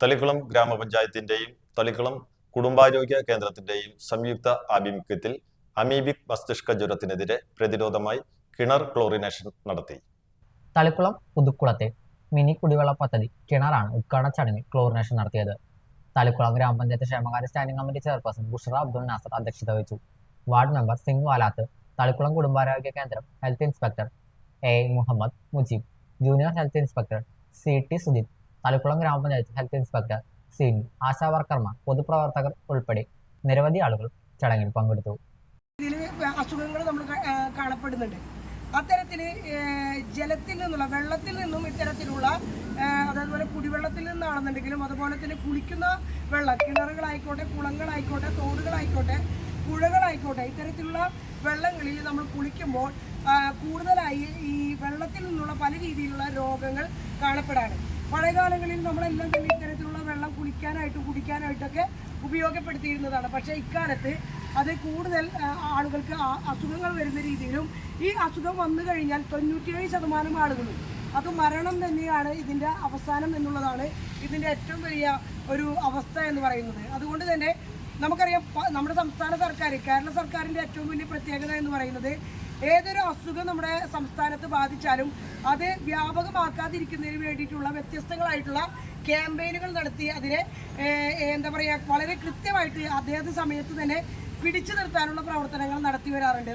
തളിക്കുളം ഗ്രാമപഞ്ചായത്തിന്റെയും തളിക്കുളം കുടുംബാരോഗ്യ കേന്ദ്രത്തിന്റെയും സംയുക്ത ആഭിമുഖ്യത്തിൽ അമീബിക് മസ്തിഷ്ക ജ്വരത്തിനെതിരെ പ്രതിരോധമായി കിണർ ക്ലോറിനേഷൻ നടത്തി. തളിക്കുളം പുതുക്കുളത്തെ മിനി കുടിവെള്ള പദ്ധതി കിണറാണ് ഉദ്ഘാടന ചടങ്ങിൽ ക്ലോറിനേഷൻ നടത്തിയത്. തളിക്കുളം ഗ്രാമപഞ്ചായത്ത് ക്ഷേമകാര്യ standing committee chairperson Bushra Abdul Nasar അധ്യക്ഷത വഹിച്ചു. വാർഡ് മെമ്പർ സിംഗ് വാലാത്ത് തളിക്കുളം കുടുംബാരോഗ്യ കേന്ദ്രം health inspector A Muhammad Mujeeb junior health inspector C T Sujith Thalikulam ഗ്രാമപഞ്ചായത്ത് ഹെൽത്ത് ഇൻസ്പെക്ടർ സിബി ആശാ വർക്കർമാർ പൊതുപ്രവർത്തകർ ഉൾപ്പെടെ നിരവധി ആളുകൾ ചടങ്ങിൽ പങ്കെടുത്തു. അസുഖങ്ങൾ നമ്മൾ കാണപ്പെടുന്നുണ്ട്. അത്തരത്തിൽ ജലത്തിൽ നിന്നുള്ള വെള്ളത്തിൽ നിന്നും ഇത്തരത്തിലുള്ള അതേപോലെ കുടിവെള്ളത്തിൽ നിന്നാണെന്നുണ്ടെങ്കിലും അതുപോലെ തന്നെ കുളിക്കുന്ന വെള്ളം കിണറുകളായിക്കോട്ടെ കുളങ്ങളായിക്കോട്ടെ തോടുകളായിക്കോട്ടെ പുഴകളായിക്കോട്ടെ ഇത്തരത്തിലുള്ള വെള്ളങ്ങളിൽ നമ്മൾ കുളിക്കുമ്പോൾ കൂടുതലായി ഈ വെള്ളത്തിൽ നിന്നുള്ള പല രീതിയിലുള്ള രോഗങ്ങൾ കാണപ്പെടാണ് പഴയകാലങ്ങളിൽ നമ്മളെല്ലാം തന്നെ ഇത്തരത്തിലുള്ള വെള്ളം കുളിക്കാനായിട്ടും കുടിക്കാനായിട്ടൊക്കെ ഉപയോഗപ്പെടുത്തിയിരുന്നതാണ്. പക്ഷേ ഇക്കാലത്ത് അത് കൂടുതൽ ആളുകൾക്ക് അസുഖങ്ങൾ വരുന്ന രീതിയിലും ഈ അസുഖം വന്നു കഴിഞ്ഞാൽ തൊണ്ണൂറ്റിയേഴ് ശതമാനം ആളുകളും അത് മരണം തന്നെയാണ് ഇതിന്റെ അവസാനം എന്നുള്ളതാണ് ഇതിന്റെ ഏറ്റവും വലിയ ഒരു അവസ്ഥ എന്ന് പറയുന്നത്. അതുകൊണ്ട് തന്നെ നമുക്കറിയാം നമ്മുടെ സംസ്ഥാന സർക്കാർ കേരള സർക്കാരിന്റെ ഏറ്റവും വലിയ പ്രത്യേകത എന്ന് പറയുന്നത് ഏതൊരു അസുഖം നമ്മുടെ സംസ്ഥാനത്ത് ബാധിച്ചാലും അത് വ്യാപകമാക്കാതിരിക്കുന്നതിന് വേണ്ടിയിട്ടുള്ള വ്യത്യസ്തങ്ങളായിട്ടുള്ള ക്യാമ്പയിനുകൾ നടത്തി അതിനെ എന്താ പറയുക വളരെ കൃത്യമായിട്ട് അതേത് സമയത്ത് തന്നെ പിടിച്ചു നിർത്താനുള്ള പ്രവർത്തനങ്ങൾ നടത്തി വരാറുണ്ട്.